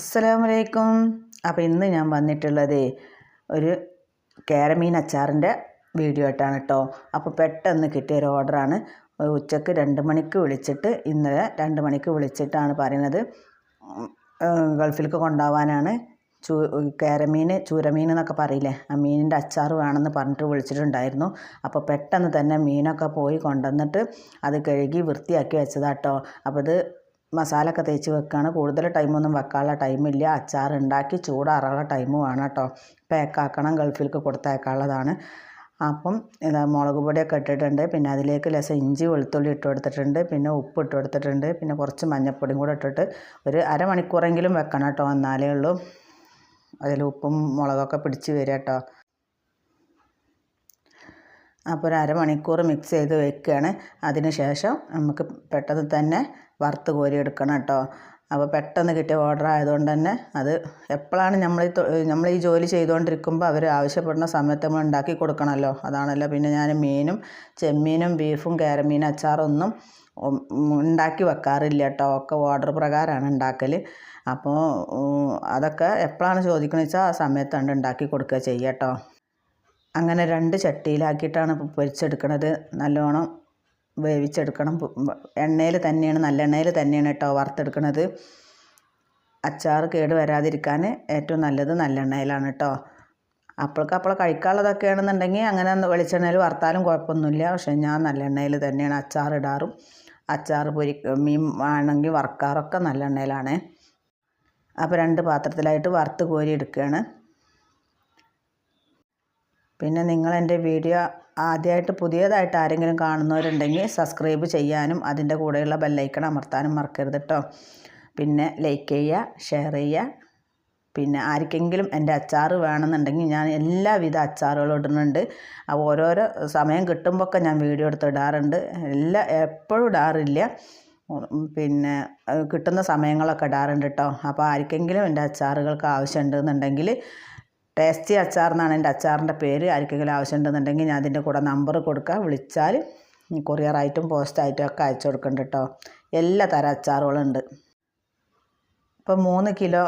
അസ്സലാമലൈക്കും. അപ്പോൾ ഇന്ന് ഞാൻ വന്നിട്ടുള്ളത് ഒരു കേരമീൻ അച്ചാറിന്റെ വീഡിയോ ആയിട്ടാണ് കേട്ടോ അപ്പോൾ പെട്ടെന്ന് കിട്ടിയ ഒരു ഓർഡറാണ്. ഉച്ചയ്ക്ക് രണ്ട് മണിക്ക് വിളിച്ചിട്ട് ഇന്നലെ രണ്ട് മണിക്ക് വിളിച്ചിട്ടാണ് പറയുന്നത്. ഗൾഫിലേക്ക് കൊണ്ടുപോകാനാണ് ചൂ കേരമീൻ ചൂരമീൻ എന്നൊക്കെ പറയില്ലേ? ആ മീനിന്റെ അച്ചാർ വേണമെന്ന് പറഞ്ഞിട്ട് വിളിച്ചിട്ടുണ്ടായിരുന്നു. അപ്പോൾ പെട്ടെന്ന് തന്നെ മീനൊക്കെ പോയി കൊണ്ടുവന്നിട്ട് അത് കഴുകി വൃത്തിയാക്കി വെച്ചതാട്ടോ അപ്പോൾ ഇത് മസാല ഒക്കെ തേച്ച് വെക്കുകയാണ് കൂടുതൽ ടൈമൊന്നും വെക്കാനുള്ള ടൈമില്ല. അച്ചാർ ഉണ്ടാക്കി ചൂടാറാനുള്ള ടൈം വേണം കേട്ടോ. പാക്കാക്കണം ഗൾഫിലേക്ക് കൊടുത്തേക്കാനുള്ളതാണ് അപ്പം ഇതാ മുളക് പൊടിയൊക്കെ ഇട്ടിട്ടുണ്ട്. പിന്നെ അതിലേക്ക് ലേശം ഇഞ്ചി വെളുത്തുള്ളി ഇട്ട് കൊടുത്തിട്ടുണ്ട്. പിന്നെ ഉപ്പ് ഇട്ട് കൊടുത്തിട്ടുണ്ട്. പിന്നെ കുറച്ച് മഞ്ഞൾപ്പൊടിയും കൂടെ ഇട്ടിട്ട് ഒരു അരമണിക്കൂറെങ്കിലും വെക്കണം കേട്ടോ. എന്നാലേ ഉള്ളൂ. അതിൽ ഉപ്പും മുളകൊക്കെ പിടിച്ച് വരിക കേട്ടോ. അപ്പോൾ ഒരു അരമണിക്കൂർ മിക്സ് ചെയ്ത് വെക്കുകയാണ്. അതിന് ശേഷം നമുക്ക് പെട്ടെന്ന് തന്നെ വറുത്ത് കോരി എടുക്കണം കേട്ടോ. അപ്പോൾ പെട്ടെന്ന് കിട്ടിയ ഓർഡർ ആയതുകൊണ്ട് തന്നെ അത് എപ്പോഴാണ് നമ്മൾ നമ്മൾ ഈ ജോലി ചെയ്തുകൊണ്ടിരിക്കുമ്പോൾ അവർ ആവശ്യപ്പെടുന്ന സമയത്ത് നമ്മൾ ഉണ്ടാക്കി കൊടുക്കണമല്ലോ. അതാണല്ലോ പിന്നെ ഞാൻ മീനും ചെമ്മീനും ബീഫും കാരമീൻ അച്ചാറൊന്നും ഉണ്ടാക്കി വെക്കാറില്ല കേട്ടോ. ഒക്കെ ഓർഡർ പ്രകാരമാണ് ഉണ്ടാക്കൽ അപ്പോൾ അതൊക്കെ എപ്പോഴാണ് ചോദിക്കണമെന്ന് വെച്ചാൽ ആ സമയത്താണ് ഉണ്ടാക്കി കൊടുക്കുക ചെയ്യാം കേട്ടോ. അങ്ങനെ രണ്ട് ചട്ടിയിലാക്കിയിട്ടാണ് പൊരിച്ചെടുക്കുന്നത് നല്ലോണം വേവിച്ചെടുക്കണം. എണ്ണയിൽ തന്നെയാണ് നല്ല എണ്ണയിൽ തന്നെയാണ് കേട്ടോ വറുത്തെടുക്കുന്നത് അച്ചാർ കേട് വരാതിരിക്കാൻ ഏറ്റവും നല്ലത് നല്ലെണ്ണയിലാണ് കേട്ടോ. അപ്പോഴൊക്കെ അപ്പോൾ കഴിക്കാനുള്ളതൊക്കെയാണെന്നുണ്ടെങ്കിൽ അങ്ങനെ വെളിച്ചെണ്ണയിൽ വറുത്താലും കുഴപ്പമൊന്നുമില്ല. പക്ഷേ ഞാൻ നല്ല നല്ലെണ്ണയിൽ തന്നെയാണ് അച്ചാർ ഇടാറും. അച്ചാർ പൊരി മീൻ ആണെങ്കിൽ വറുക്കാറൊക്കെ നല്ലെണ്ണയിലാണ് അപ്പോൾ രണ്ട് പാത്രത്തിലായിട്ട് വറുത്ത് കോരി എടുക്കുകയാണ്. പിന്നെ നിങ്ങൾ എന്റെ വീഡിയോ ആദ്യമായിട്ട് പുതിയതായിട്ട് ആരെങ്കിലും കാണുന്നവരുണ്ടെങ്കിൽ സബ്സ്ക്രൈബ് ചെയ്യാനും അതിന്റെ കൂടെയുള്ള ബെല്ലൈക്കൺ അമർത്താനും മറക്കരുത് കേട്ടോ പിന്നെ ലൈക്ക് ചെയ്യുക ഷെയർ ചെയ്യുക. പിന്നെ ആർക്കെങ്കിലും എന്റെ അച്ചാർ വേണമെന്നുണ്ടെങ്കിൽ ഞാൻ എല്ലാവിധ അച്ചാറുകളും ഇടുന്നുണ്ട്. അപ്പോൾ ഓരോരോ സമയം കിട്ടുമ്പോൾ ഒക്കെ ഞാൻ വീഡിയോ എടുത്ത് ഇടാറുണ്ട്. എല്ലാ എപ്പോഴും ഇടാറില്ല. പിന്നെ കിട്ടുന്ന സമയങ്ങളൊക്കെ ഇടാറുണ്ട് കേട്ടോ അപ്പോൾ ആർക്കെങ്കിലും എന്റെ അച്ചാറുകൾക്ക് ആവശ്യമുണ്ടെന്നുണ്ടെങ്കിൽ ടേസ്റ്റി അച്ചാർ എന്നാണ് എന്റെ അച്ചാറിന്റെ പേര്. ആർക്കെങ്കിലും ആവശ്യമുണ്ടെന്നുണ്ടെങ്കിൽ ഞാൻ അതിന്റെ കൂടെ നമ്പർ കൊടുക്കുക വിളിച്ചാൽ കൊറിയറായിട്ടും പോസ്റ്റായിട്ടും ഒക്കെ അയച്ചു കൊടുക്കുന്നുണ്ട് കേട്ടോ എല്ലാ തരം അച്ചാറുകളുണ്ട് ഇപ്പം മൂന്ന് കിലോ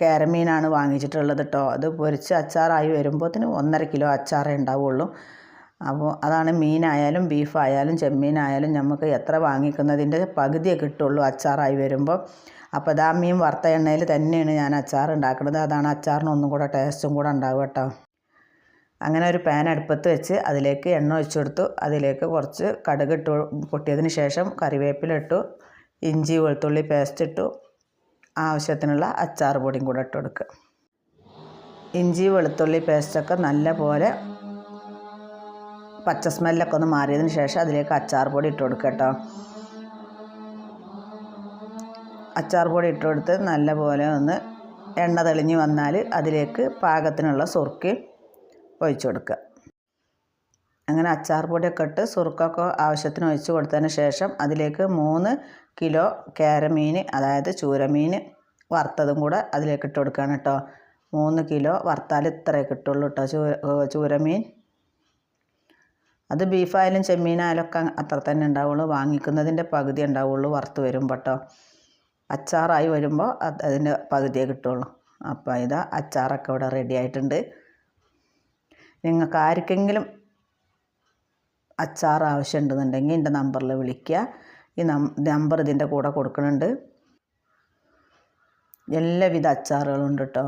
കാരമീനാണ് വാങ്ങിച്ചിട്ടുള്ളത് കേട്ടോ അത് പൊരിച്ച് അച്ചാറായി വരുമ്പോഴത്തേന് ഒന്നര കിലോ അച്ചാറേ ഉണ്ടാവുള്ളൂ. അപ്പോൾ അതാണ് മീനായാലും ബീഫായാലും ചെമ്മീനായാലും നമുക്ക് എത്ര വാങ്ങിക്കുന്നതിന്റെ പകുതിയേ കിട്ടുള്ളൂ അച്ചാറായി വരുമ്പോൾ അപ്പോൾ ഇതാ മീൻ വറുത്ത എണ്ണയിൽ തന്നെയാണ് ഞാൻ അച്ചാർ ഉണ്ടാക്കുന്നത്. അതാണ് അച്ചാറിന് ഒന്നും കൂടെ ടേസ്റ്റും കൂടെ ഉണ്ടാവുക കേട്ടോ. അങ്ങനെ ഒരു പാൻ അടുപ്പത്ത് വെച്ച് അതിലേക്ക് എണ്ണ ഒഴിച്ചു കൊടുത്തു. അതിലേക്ക് കുറച്ച് കടുക് ഇട്ടു പൊട്ടിയതിന് ശേഷം കറിവേപ്പില ഇട്ടു ഇഞ്ചി വെളുത്തുള്ളി പേസ്റ്റ് ഇട്ടു ആവശ്യത്തിനുള്ള അച്ചാർ പൊടിയും കൂടെ ഇട്ട് കൊടുക്കുക. ഇഞ്ചി വെളുത്തുള്ളി പേസ്റ്റൊക്കെ നല്ല പോലെ പച്ച സ്മെല്ലൊക്കെ ഒന്ന് മാറിയതിന് ശേഷം അതിലേക്ക് അച്ചാർ പൊടി ഇട്ട് കൊടുക്കുക കേട്ടോ. അച്ചാർ പൊടി ഇട്ട് കൊടുത്ത് നല്ലപോലെ ഒന്ന് എണ്ണ തെളിഞ്ഞ് വന്നാൽ അതിലേക്ക് പാകത്തിനുള്ള സുറുക്കി ഒഴിച്ചു കൊടുക്കുക. അങ്ങനെ അച്ചാർ പൊടിയൊക്കെ ഇട്ട് സുറുക്കൊക്കെ ആവശ്യത്തിന് ഒഴിച്ചു കൊടുത്തതിന് ശേഷം അതിലേക്ക് മൂന്ന് കിലോ കേരമീൻ അതായത് ചൂരമീൻ വറുത്തതും കൂടെ അതിലേക്ക് ഇട്ട് കൊടുക്കുകയാണ് കേട്ടോ. മൂന്ന് കിലോ വറുത്താൽ ഇത്രേ കിട്ടുള്ളൂ കേട്ടോ ചൂ ചൂരമീൻ. അത് ബീഫായാലും ചെമ്മീനായാലും ഒക്കെ അത്ര തന്നെ ഉണ്ടാവുള്ളൂ. വാങ്ങിക്കുന്നതിന്റെ പകുതി ഉണ്ടാവുള്ളൂ വറുത്ത് വരുമ്പോൾ കേട്ടോ. അച്ചാറായി വരുമ്പോൾ അതിന്റെ പകുതിയേ കിട്ടുള്ളൂ. അപ്പോൾ ഇതാ അച്ചാറൊക്കെ ഇവിടെ റെഡി ആയിട്ടുണ്ട്. നിങ്ങൾക്ക് ആർക്കെങ്കിലും അച്ചാർ ആവശ്യമുണ്ടെന്നുണ്ടെങ്കിൽ എന്റെ നമ്പറിൽ വിളിക്കുക. ഈ നമ്പർ ഇതിന്റെ കൂടെ കൊടുക്കുന്നുണ്ട്. എല്ലാവിധ അച്ചാറുകളും ഉണ്ട് കേട്ടോ.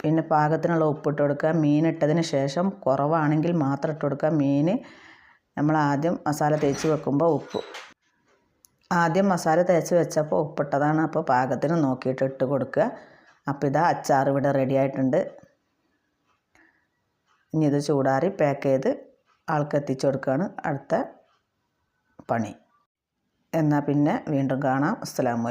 പിന്നെ പാകത്തിനുള്ള ഉപ്പിട്ട് കൊടുക്കുക. മീൻ ഇട്ടതിന് ശേഷം കുറവാണെങ്കിൽ മാത്രം ഇട്ട് കൊടുക്കുക. മീൻ നമ്മൾ ആദ്യം മസാല തേച്ച് വെക്കുമ്പോൾ ഉപ്പ് ആദ്യം മസാല തേച്ച് വെച്ചപ്പോൾ ഉപ്പിട്ടതാണ്. അപ്പോൾ പാകത്തിന് നോക്കിയിട്ട് ഇട്ട് കൊടുക്കുക. അപ്പോൾ ഇതാ അച്ചാർ ഇവിടെ റെഡി ആയിട്ടുണ്ട്. ഇനി ഇത് ചൂടാറി പാക്ക് ചെയ്ത് ആൾക്ക് എത്തിച്ചു കൊടുക്കുകയാണ് അടുത്ത പണി. എന്നാൽ പിന്നെ വീണ്ടും കാണാം. അസ്സലാമു